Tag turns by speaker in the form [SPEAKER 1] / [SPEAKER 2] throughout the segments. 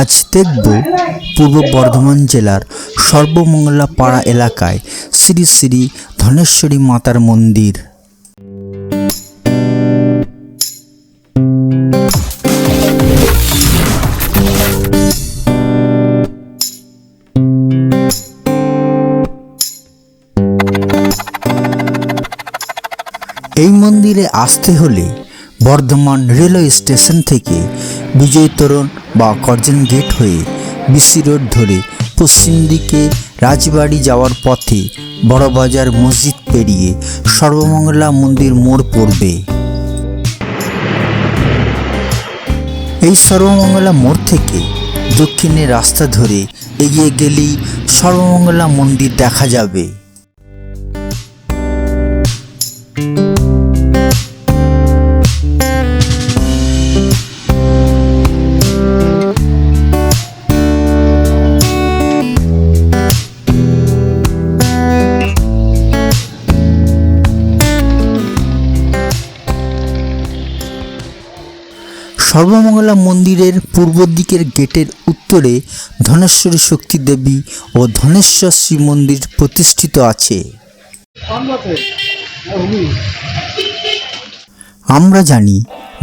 [SPEAKER 1] আজ দেখব পূর্ব বর্ধমান জেলার সর্বমঙ্গলা পাড়া এলাকায় শ্রী শ্রী ধনেশ্বরী মাতার মন্দির। মন্দিরে আসতে হলে বর্ধমান রেলওয়ে স্টেশন থেকে বিজয় তোরণ বা করজন গেট হয়ে বিসি রোড ধরে পশ্চিম দিকে রাজবাড়ি যাওয়ার পথে বড়বাজার মসজিদ পেরিয়ে সর্বমঙ্গলা মন্দির মোড় পড়বে। এই সর্বমঙ্গলা মোড় থেকে দক্ষিণে রাস্তা ধরে এগিয়ে গেলেই সর্বমঙ্গলা মন্দির দেখা যাবে। সর্বমঙ্গলা মন্দিরের পূর্ব দিকের গেটের উত্তরে ধনেশ্বরী শক্তি দেবী ও ধনেশ্বর শ্রী মন্দির প্রতিষ্ঠিত আছে। আমরা জানি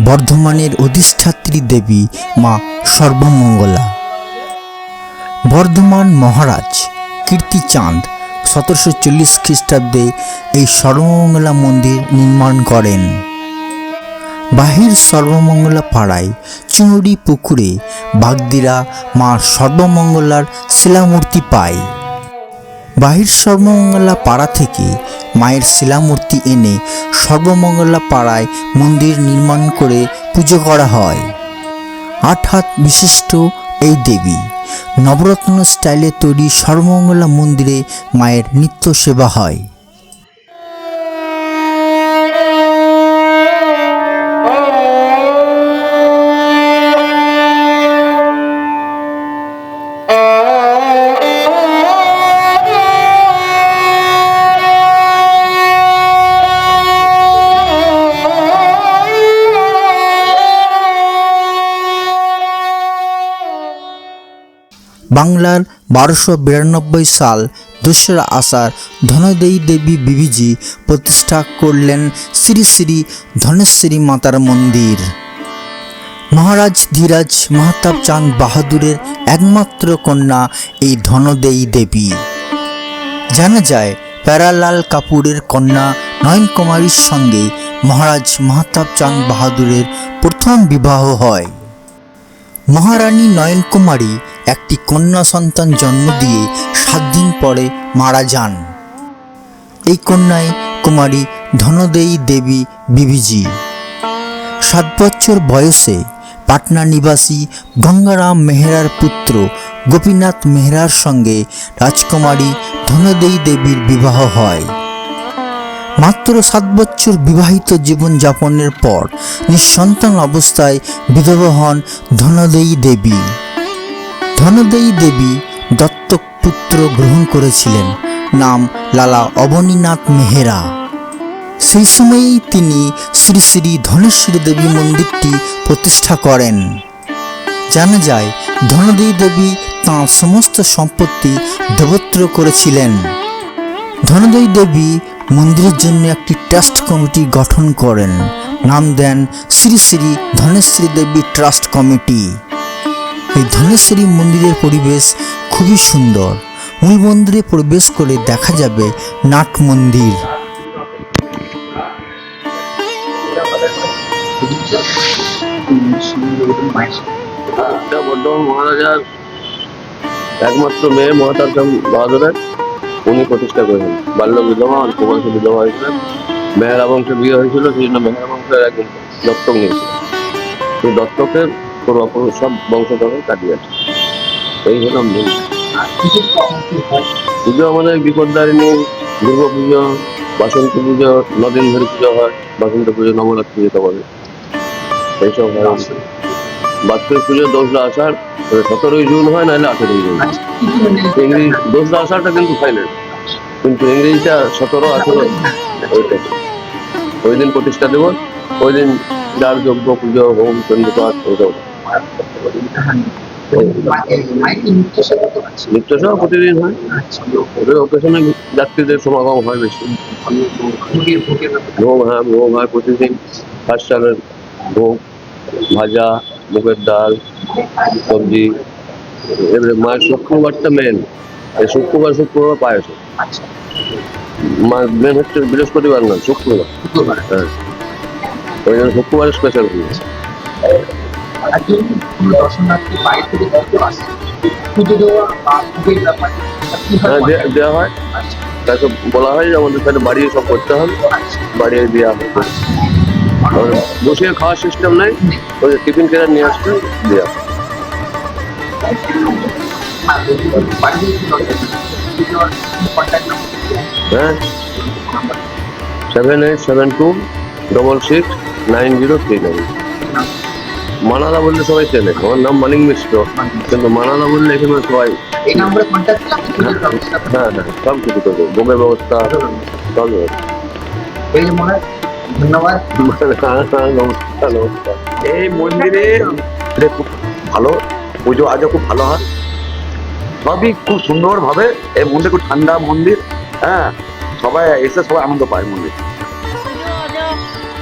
[SPEAKER 1] বর্ধমানের অধিষ্ঠাত্রী দেবী মা সর্বমঙ্গলা। বর্ধমান মহারাজ কীর্তিচাঁদ সতেরোশো চল্লিশ খ্রিস্টাব্দে এই সর্বমঙ্গলা মন্দির নির্মাণ করেন। বাহির সর্বমঙ্গলা পাড়ায় চুঁড়ি পুকুরে বাগদিরা মা সর্বমঙ্গলার শিলামূর্তি পায়। বাহির সর্বমঙ্গলা পাড়া থেকে মায়ের শিলামূর্তি এনে সর্বমঙ্গলা পাড়ায় মন্দির নির্মাণ করে পুজো করা হয়। আট হাত বিশিষ্ট এই দেবী নবরত্ন স্টাইলে তৈরি সর্বমঙ্গলা মন্দিরে মায়ের নিত্য সেবা হয়। বাংলার বারোশো বিরানব্বই সাল দোসরা আষাঢ় ধনদেয়ী দেবী বিবিজি প্রতিষ্ঠা করলেন শ্রী শ্রী ধনেশ্বরী মাতার মন্দির। মহারাজ ধীরাজ মাহতাব চাঁদ বাহাদুরের একমাত্র কন্যা এই ধনদেয়ী দেবী। জানা যায়, প্যারালাল কাপুরের কন্যা নয়ন কুমারীর সঙ্গে মহারাজ মাহতাব চাঁদ বাহাদুরের প্রথম বিবাহ হয়। মহারানী নয়ন কুমারী একটি কন্যা সন্তান জন্ম দিয়ে সাত দিন পরে মারা যান। এই কন্যায় কুমারী ধনদেয়ী দেবী বিবিজি সাত বছর বয়সে পাটনা নিবাসী গঙ্গারাম মেহরার পুত্র গোপীনাথ মেহরার সঙ্গে রাজকুমারী ধনদেয়ী দেবীর বিবাহ হয়। মাত্র সাত বছর বিবাহিত জীবন যাপনের পর নিঃসন্তান অবস্থায় বিধবা হন ধনদেয়ী দেবী। ধনদেয়ী দেবী দত্তক পুত্র গ্রহণ করেছিলেন, নাম লালা অবনীনাথ মেহেরা। সেই সময়েই তিনি শ্রী শ্রী ধনেশ্বরী দেবী মন্দিরটি প্রতিষ্ঠা করেন। জানা যায় ধনদেয়ী দেবী তাঁর সমস্ত সম্পত্তি দেবত্র করেছিলেন। ধনদয়ী দেবী মন্দিরের জন্য একটি ট্রাস্ট কমিটি গঠন করেন, নাম দেন শ্রী শ্রী ধনেশ্বরী দেবী ট্রাস্ট কমিটি। এই ধনেশ্বরী মন্দিরের পরিবেশ খুবই সুন্দর। মূল মন্দিরে প্রবেশ করে দেখা যাবে নাট মন্দির।
[SPEAKER 2] বর্ধমান মহারাজার একমাত্র মেয়ে মহাতার বাহাদুরের, উনি প্রতিষ্ঠা করেছেন। বাল্য বিধবা অল্প বয়সে বিধবা হয়েছিলেন। মেহরা বংশে বিয়ে হয়েছিল, সেই জন্য মেহরা বংশের একজন দত্তক নিয়েছিল সেই দত্তকের পূর্বপুরুষ সব বংশধরে কাটিয়ে আছে এই হলো মূল। পুজো আমাদের বিপদদারিণী দুর্গা পুজো, বাসন্তী পুজো নদিন ধরে পুজো হয়, বাসন্ত পুজো, নবরাত্রি যেতে পারে এইসব হয়। বাৎসরিক পুজো দোসরা আষাঢ় সতেরোই জুন হয়, নাহলে আঠেরোই জুন। ইংরেজি দোসরা আষাঢ়টা কিন্তু ফাইনাল কিন্তু ইংরেজিটা সতেরো, আঠেরো ওই দিন প্রতিষ্ঠা দিবস ওই দিন যার যজ্ঞ পুজো হোম চন্দ্রপাঠ সেবা প্রতিদিন হয়? যাত্রীদের সমাগম হয় বেশি। ভোগ হ্যাঁ ভোগ হয় প্রতিদিন। ফার্স্ট সালের ভোগ ভাজা, মুগের ডাল, সবজি, এবারে মায়ের শুক্রবারটা মেন শুক্রবার শুক্রবার পায়েস মা মেন হচ্ছে বৃহস্পতিবার না, শুক্রবার। হ্যাঁ। ওই জন্য শুক্রবার স্পেশাল হয়েছে
[SPEAKER 3] যদি কোনো দর্শনার্থী বাইরে থেকে দেখতে আসে। পুজো দেওয়া বা পুজোর ব্যাপারে
[SPEAKER 2] হ্যাঁ? দেওয়া হয়।
[SPEAKER 3] আচ্ছা।
[SPEAKER 2] তাকে বলা হয় যে আমাদের সাথে বাড়িয়ে সব করতে হবে।
[SPEAKER 3] আচ্ছা।
[SPEAKER 2] বাড়িয়ে দেওয়া আর বসিয়ে খাওয়ার সিস্টেম নাই। ওই টিফিন কেনার নিয়ে আসতে দেওয়া হয়। হ্যাঁ। Seven eight seven two double six nine zero three nine মানাদা বললে সবাই চেনে। আমার নাম মানিক মিশ্র কিন্তু মানাদা বললে এখানে সবাই
[SPEAKER 3] করবেন
[SPEAKER 2] হ্যাঁ হ্যাঁ সব কিছু করবে। বোমের ব্যবস্থা সব
[SPEAKER 3] হয় ধন্যবাদ
[SPEAKER 2] হ্যাঁ, হ্যাঁ, নমস্কার নমস্কার
[SPEAKER 4] এই মন্দিরে খুব ভালো। পুজো আজও খুব ভালো হয়। সবই খুব সুন্দর ভাবে এই মন্দির খুব ঠান্ডা মন্দির হ্যাঁ। সবাই এসে সবাই আনন্দ পায় মন্দির।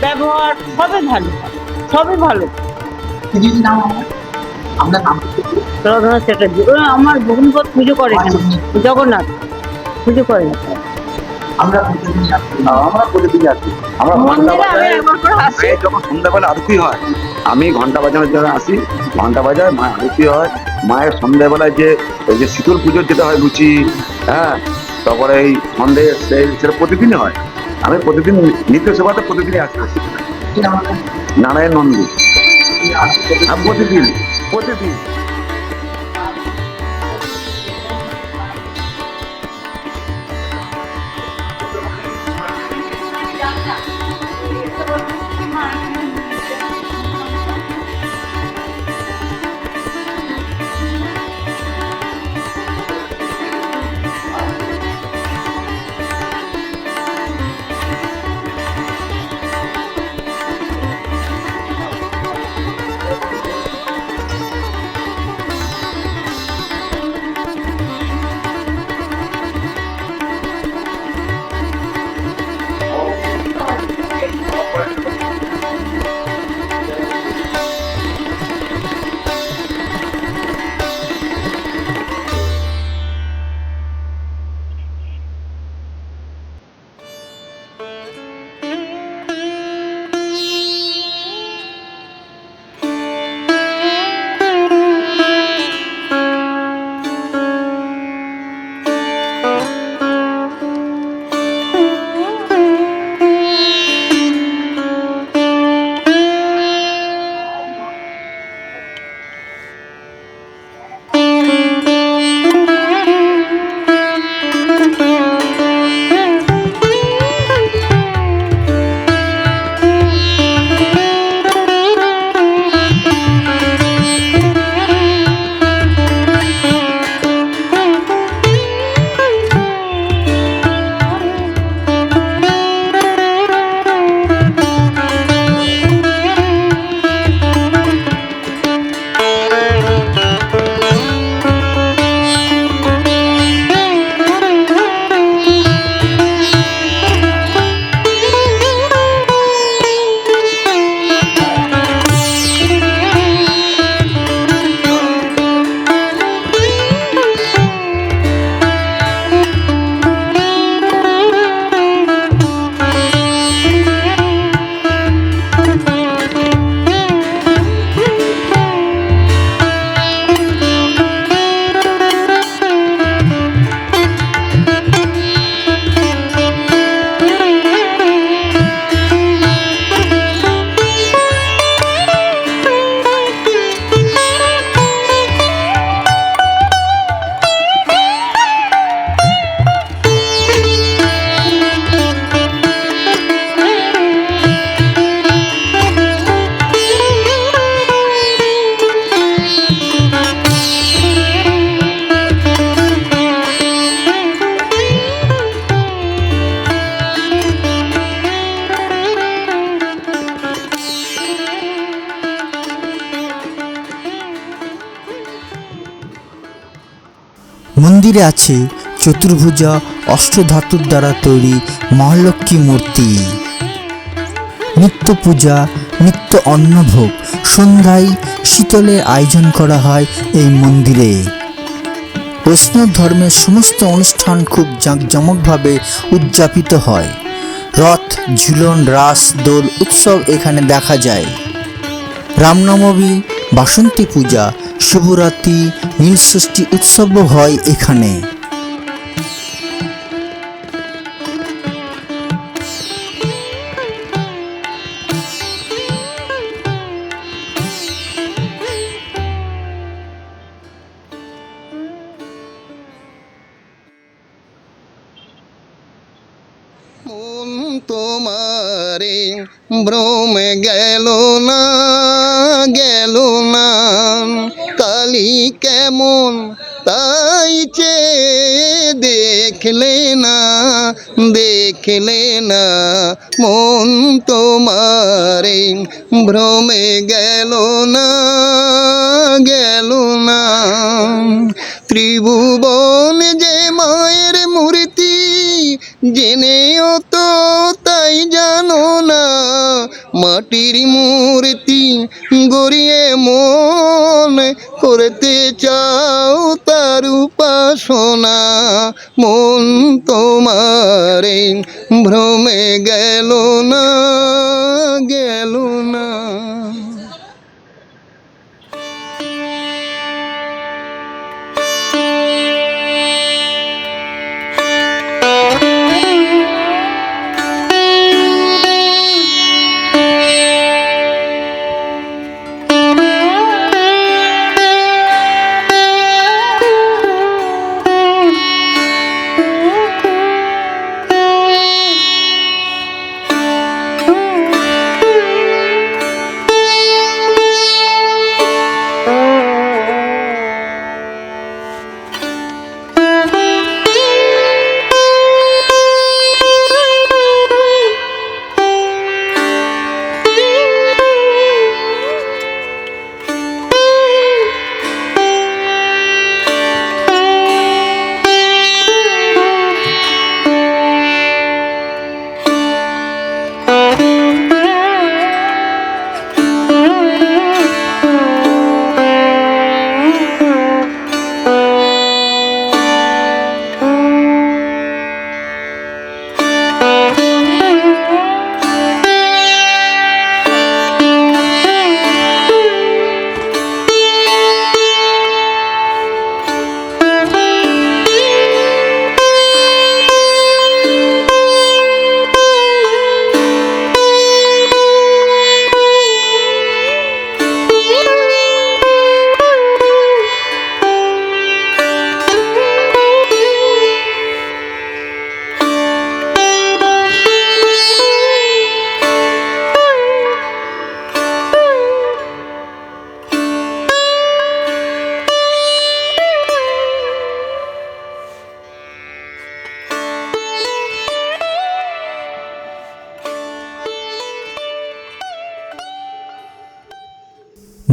[SPEAKER 5] ব্যবহার সবই ভালো সবই ভালো।
[SPEAKER 3] যদি নাম আমার নাম?
[SPEAKER 5] চ্যাটার্জি। ওরা আমার ভগ্নিপথ পুজো করে এখানে জগন্নাথ। পুজো করে
[SPEAKER 3] আমরা প্রতিদিনই আসি।
[SPEAKER 4] আমরা প্রতিদিন আসি। আমরা ঘণ্টা
[SPEAKER 5] মন্দিরে আমি
[SPEAKER 4] বাজায়
[SPEAKER 5] একবার করে আসি।
[SPEAKER 4] মায়ের যখন সন্ধ্যাবেলা আরতি হয় আমি ঘণ্টা বাজানোর জন্য আসি। ঘণ্টা বাজায় মায়ের আরতি হয়। মায়ের সন্ধ্যাবেলায় যে ওই যে শীতল পুজোর যেটা হয় লুচি হ্যাঁ তারপরে এই সেই সেটা প্রতিদিনই হয়। আমি প্রতিদিন নিত্য সেবাতে প্রতিদিনই আসি? নারায়ণ নন্দী।
[SPEAKER 3] আসি প্রতিদিন।
[SPEAKER 4] আর প্রতিদিন
[SPEAKER 1] মন্দিরে আছে চতুর্ভুজা অষ্টধাতুর দ্বারা তৈরি মহালক্ষ্মী মূর্তি। নিত্য পূজা নিত্য অন্নভোগ, সন্ধ্যায় শীতলের আয়োজন করা হয় এই মন্দিরে। বৈষ্ণব ধর্মের সমস্ত অনুষ্ঠান খুব জাঁকজমকভাবে উদযাপিত হয়। রথ, ঝুলন, রাস, দোল, উৎসব এখানে দেখা যায়। রামনবমী বাসন্তী পূজা শুভরাত্রি নীলষষ্ঠী উৎসবও হয় এখানে।
[SPEAKER 6] তোমারে ভ্রমে গেল না। চে দেখলে না দেখলে না, মন তোমারে ভ্রমে গেল না গেল না। ত্রিভুবন যে মায়ের মূর্তি, জেনেও তো তাই জানো না, মাটির মূর্তি গড়িয়ে মন করতে চাও তার উপাসনা। মন তোমারে ভ্রমে গেল না গেল না।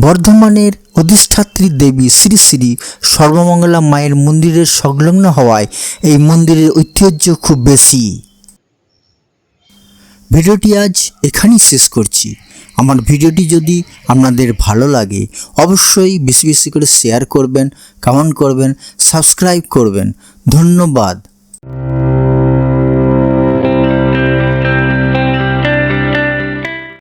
[SPEAKER 1] বর্ধমানের অধিষ্ঠাত্রী দেবী শ্রী শ্রী সর্বমঙ্গলা মায়ের মন্দিরের সংলগ্ন হওয়ায় এই মন্দিরের ঐতিহ্য খুব বেশি। ভিডিওটি আজ এখানেই শেষ করছি। আমার ভিডিওটি যদি আপনাদের ভালো লাগে, অবশ্যই বেশি বেশি করে শেয়ার করবেন কমেন্ট করবেন সাবস্ক্রাইব করবেন। ধন্যবাদ।